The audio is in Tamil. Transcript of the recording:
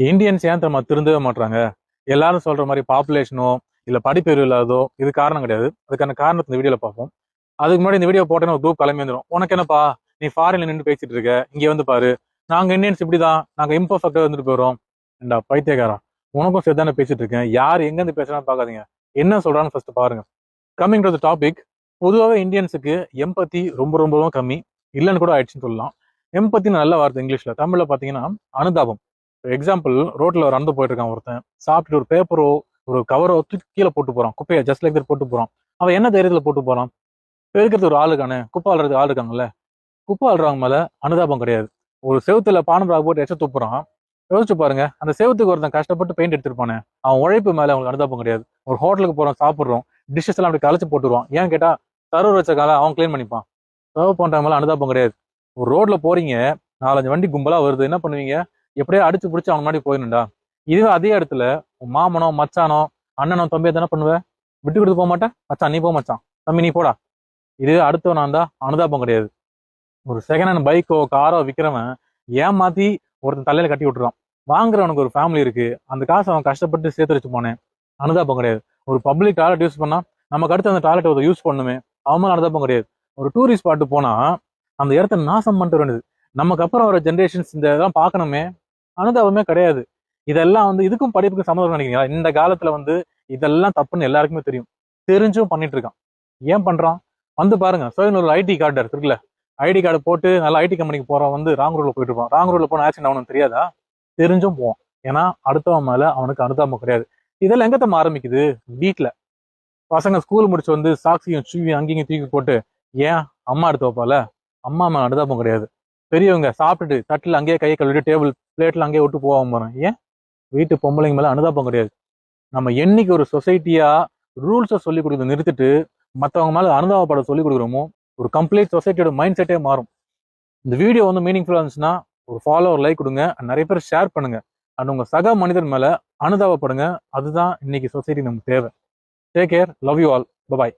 இந்தியன்ஸ் ஏன் நம்ம திருந்தவே மாட்டாங்க எல்லாரும் சொல்ற மாதிரி பாப்புலேஷனோ இல்ல படிப்பெறிவு இல்லாதோ இது காரணம் கிடையாது. அதுக்கான காரணத்தை இந்த வீடியோல பார்ப்போம். அதுக்கு முன்னாடி இந்த வீடியோ போட்டேன்னு ஒரு குரூப் கிளம்பி வந்துடும் உனக்கு என்னப்பா? நீ ஃபாரின்ல நின்று பேசிட்டு இருக்க. இங்க வந்து பாரு. நாங்க இந்தியன்ஸ் இப்படிதான். நாங்க இம்பர்ஃபெக்டா வந்துட்டு போயிடும் ரெண்டா பைத்தியக்காரா. உனக்கும் சரிதானே பேசிட்டு இருக்கேன். யார் எங்கேருந்து பேசுறான்னு பார்க்காதீங்க. என்ன சொல்றான்னு ஃபர்ஸ்ட் பாருங்க. கம்மிங் டு த டாபிக் பொதுவாகவே இந்தியன்ஸுக்கு எம்பத்தி ரொம்ப ரொம்ப ரொம்ப கம்மி. இல்லைன்னு கூட ஆயிடுச்சுன்னு சொல்லலாம். எம்பத்தின்னு நல்ல வார்த்தை இங்கிலீஷ்ல. தமிழ்ல பாத்தீங்கன்னா அனுதாபம். எக்ஸாம்பிள் ரோட்டில் ஒரு அந்து போயிட்டு இருக்கான் ஒருத்தன். சாப்பிட்டுட்டு ஒரு பேப்பரோ ஒரு கவரோ தூக்கி கீழே போட்டு போகிறான் குப்பையை ஜஸ்ட் லைக் போட்டு போகிறான் அவன் என்ன தைரியத்தில் போட்டு போகிறான் இருக்கிறது ஒரு ஆளுக்கானே குப்பை ஆள்றது ஆள் இருக்காங்கல்ல? குப்பை ஆள்றவங்க மேலே அனுதாபம் கிடையாது. ஒரு செவுத்துல பானம்பராக போட்டு எச்ச துப்புறான். யோசிச்சு பாருங்க அந்த செவத்துக்கு ஒருத்தன் கஷ்டப்பட்டு பெயிண்ட் எடுத்துருப்பானே. அவன் உழைப்பு மேலே அவங்களுக்கு அனுதாபம் கிடையாது. ஒரு ஹோட்டலுக்கு போகிறோம் சாப்பிட்றோம் டிஷ்ஷஸ் எல்லாம் அப்படி கலைச்சு போட்டுருவான். ஏன் கேட்டால் தருவர் வச்ச கால அவன் க்ளீன் பண்ணிப்பான். சர்வ் பண்ணுறவங்க மேலே அனுதாபம் கிடையாது. ஒரு ரோட்டில் போகிறீங்க நாலஞ்சு வண்டி கும்பலாக வருது என்ன பண்ணுவீங்க? எப்படியோ அடிச்சு பிடிச்சி அவன் முன்னாடி போயிடணும்டா. இதுவே அதே இடத்துல உன் மாமனோ மச்சானோ அண்ணனோ தம்பி தானே பண்ணுவேன் விட்டு கொடுத்து போக மாட்டேன் மச்சான் நீ போ மச்சான். தம்பி நீ போடா. இதுவே அடுத்தவன் நான் அனுதாபம் கிடையாது. ஒரு செகண்ட் ஹேண்ட் பைக்கோ காரோ விற்கிறவன் ஏமாத்தி ஒருத்தன் தலையில கட்டி விட்டுறான். வாங்குறவனுக்கு ஒரு ஃபேமிலி இருக்கு. அந்த காசை அவன் கஷ்டப்பட்டு சேர்த்து வச்சு போனேன். அனுதாபம் கிடையாது. ஒரு பப்ளிக் டாய்லெட் யூஸ் பண்ணா நமக்கு அடுத்து அந்த டாய்லெட் ஒரு யூஸ் பண்ணுமே அவன் அனுதாபம் கிடையாது. ஒரு டூரிஸ்ட் ஸ்பாட்டு போனா அந்த இடத்த நாசம் பண்ணிட்டு வேண்டியது நமக்கு அப்புறம் வர ஜென்ரேஷன்ஸ் இந்த இதெல்லாம் பார்க்கணுமே அனுதாபமே கிடையாது. இதெல்லாம் வந்து இதுக்கும் படிப்புக்கும் சம்மந்தம் நினைக்கிறீங்களா? இந்த காலத்துல வந்து இதெல்லாம் தப்புன்னு எல்லாருக்குமே தெரியும். தெரிஞ்சும் பண்ணிட்டு இருக்கான். ஏன் பண்றான்? வந்து பாருங்க சுயநூறு ஐடி கார்டு இருக்குல்ல? ஐடி கார்டு போட்டு நல்லா ஐடி கம்பெனிக்கு போறவன் வந்து ராங் ரூட்ல போயிட்டு இருப்பான். ராங் ரூட்ல போன ஆக்சிடென்ட் அவனுக்கு தெரியாதா? தெரிஞ்சும் போவான். ஏன்னா அடுத்தவன் மேல அவனுக்கு அனுதாபம் கிடையாது. இதெல்லாம் எங்க தம்ம ஆரம்பிக்குது வீட்ல. பசங்க ஸ்கூல் முடிச்சு வந்து சாக்சியும் சுவியும் அங்கேயும் தூக்கி போட்டு ஏன்? அம்மா எடுத்து வைப்பால அம்மா மேல அனுதாபம் கிடையாது. பெரியவங்க சாப்பிட்டுட்டு தட்டில் அங்கேயே கையை கழுவிட்டு டேபிள் பிளேட்டில் அங்கேயே விட்டு போகாமல் போகிறோம் ஏன்? வீட்டு பொம்பளைங்க மேலே அனுதாபம் கிடையாது. நம்ம என்னைக்கு ஒரு சொசைட்டியாக ரூல்ஸை சொல்லி கொடுக்கறத நிறுத்திட்டு மற்றவங்க மேலே அனுதாபப்பட சொல்லி கொடுக்குறோமோ ஒரு கம்ப்ளீட் சொசைட்டியோட மைண்ட் செட்டே மாறும். இந்த வீடியோ வந்து மீனிங்ஃபுல்லாக இருந்துச்சுன்னா ஒரு ஃபாலோ ஒரு லைக் கொடுங்க. நிறைய பேர் ஷேர் பண்ணுங்க. அண்ட் உங்கள் சக மனிதர் மேலே அனுதாபப்படுங்க. அதுதான் இன்னைக்கு சொசைட்டி நமக்கு தேவை. Take care love you all bye